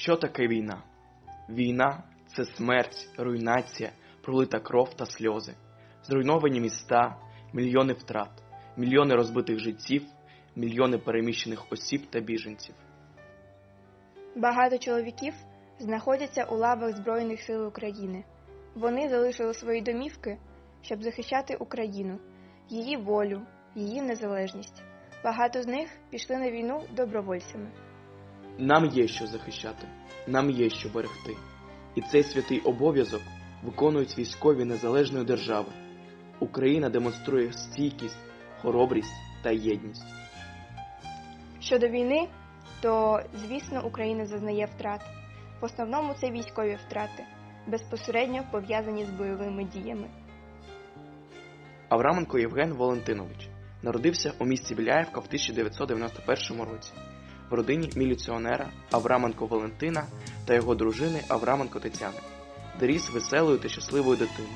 Що таке війна? Війна це смерть, руйнація, пролита кров та сльози, зруйновані міста, мільйони втрат, мільйони розбитих життів, мільйони переміщених осіб та біженців. Багато чоловіків знаходяться у лавах Збройних сил України. Вони залишили свої домівки, щоб захищати Україну, її волю, її незалежність. Багато з них пішли на війну добровольцями. Нам є що захищати, нам є що берегти. І цей святий обов'язок виконують військові незалежної держави. Україна демонструє стійкість, хоробрість та єдність. Щодо війни, то звісно Україна зазнає втрат. В основному це військові втрати, безпосередньо пов'язані з бойовими діями. Авраменко Євген Валентинович народився у місті Біляєвка в 1991 році в родині міліціонера Авраменко Валентина та його дружини Авраменко Тетяни, де ріс веселою та щасливою дитиною.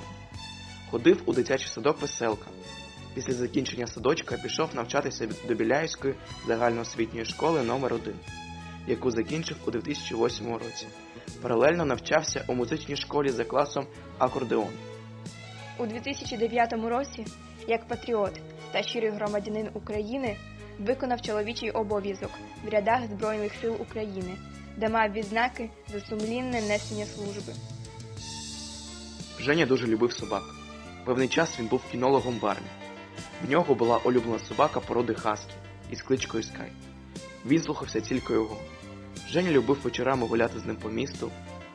Ходив у дитячий садок Веселка. Після закінчення садочка пішов навчатися до Біляївської загальноосвітньої школи номер 1 яку закінчив у 2008 році. Паралельно навчався у музичній школі за класом акордеон. У 2009 році, як патріот та щирий громадянин України, виконав чоловічий обов'язок в рядах Збройних сил України, де мав відзнаки за сумлінне несення служби. Женя дуже любив собак. Певний час він був кінологом в армії. В нього була улюблена собака породи Хаскі із кличкою Скай. Він слухався тільки його. Женя любив вечорами гуляти з ним по місту,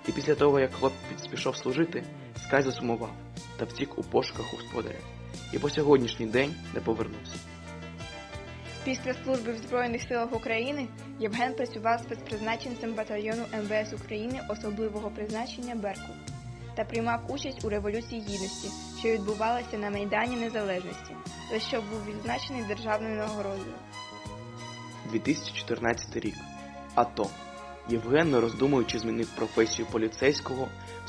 і після того, як хлопець пішов служити, Скай засумував та втік у пошуках господаря. І по сьогоднішній день не повернувся. Після служби в Збройних силах України Євген працював спецпризначенцем батальйону МВС України особливого призначення Беркут та приймав участь у Революції Гідності, що відбувалася на Майдані Незалежності, за що був відзначений державною нагородою. 2014 рік. АТО. Євген, не роздумуючи, змінив професію поліцейського,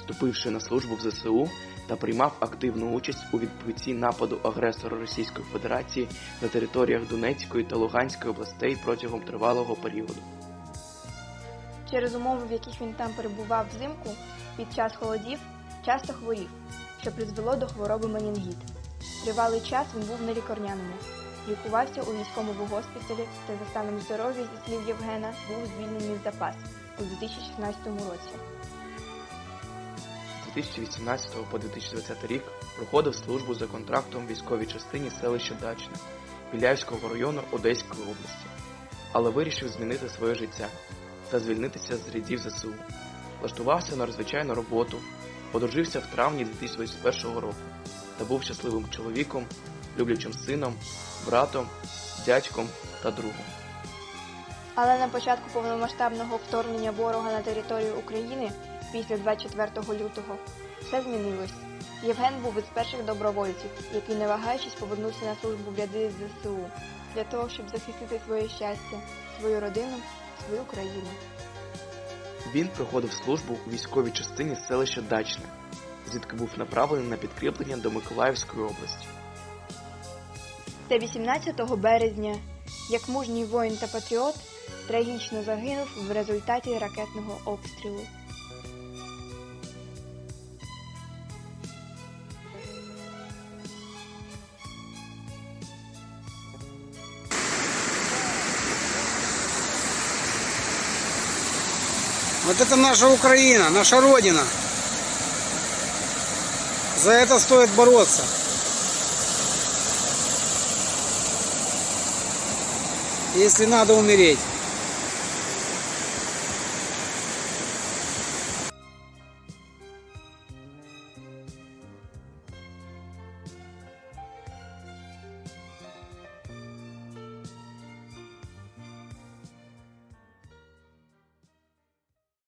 вступивши на службу в ЗСУ та приймав активну участь у відбитті нападу агресора Російської Федерації на територіях Донецької та Луганської областей протягом тривалого періоду. Через умови, в яких він там перебував взимку, під час холодів часто хворів, що призвело до хвороби менінгіт. Тривалий час він був на лікарняному. Лікувався у військовому госпіталі та за станом здоров'я, зі слів Євгена, був звільнений з запас у 2016 році. З 2018 по 2020 рік проходив службу за контрактом в військовій частині селища Дачне Біляївського району Одеської області, але вирішив змінити своє життя та звільнитися з рядів ЗСУ. Влаштувався на розвичайну роботу, одружився в травні 2021 року та був щасливим чоловіком, люблячим сином, братом, дядьком та другом. Але на початку повномасштабного вторгнення ворога на територію України після 24 лютого все змінилось. Євген був із перших добровольців, який, не вагаючись, повернувся на службу в ряди ЗСУ для того, щоб захистити своє щастя, свою родину, свою країну. Він проходив службу у військовій частині селища Дачне, звідки був направлений на підкріплення до Миколаївської області. Та 18 березня, як мужній воїн та патріот, трагічно загинув в результаті ракетного обстрілу. Вот это наша Украина, наша Родина. За это стоит бороться. Если надо умереть.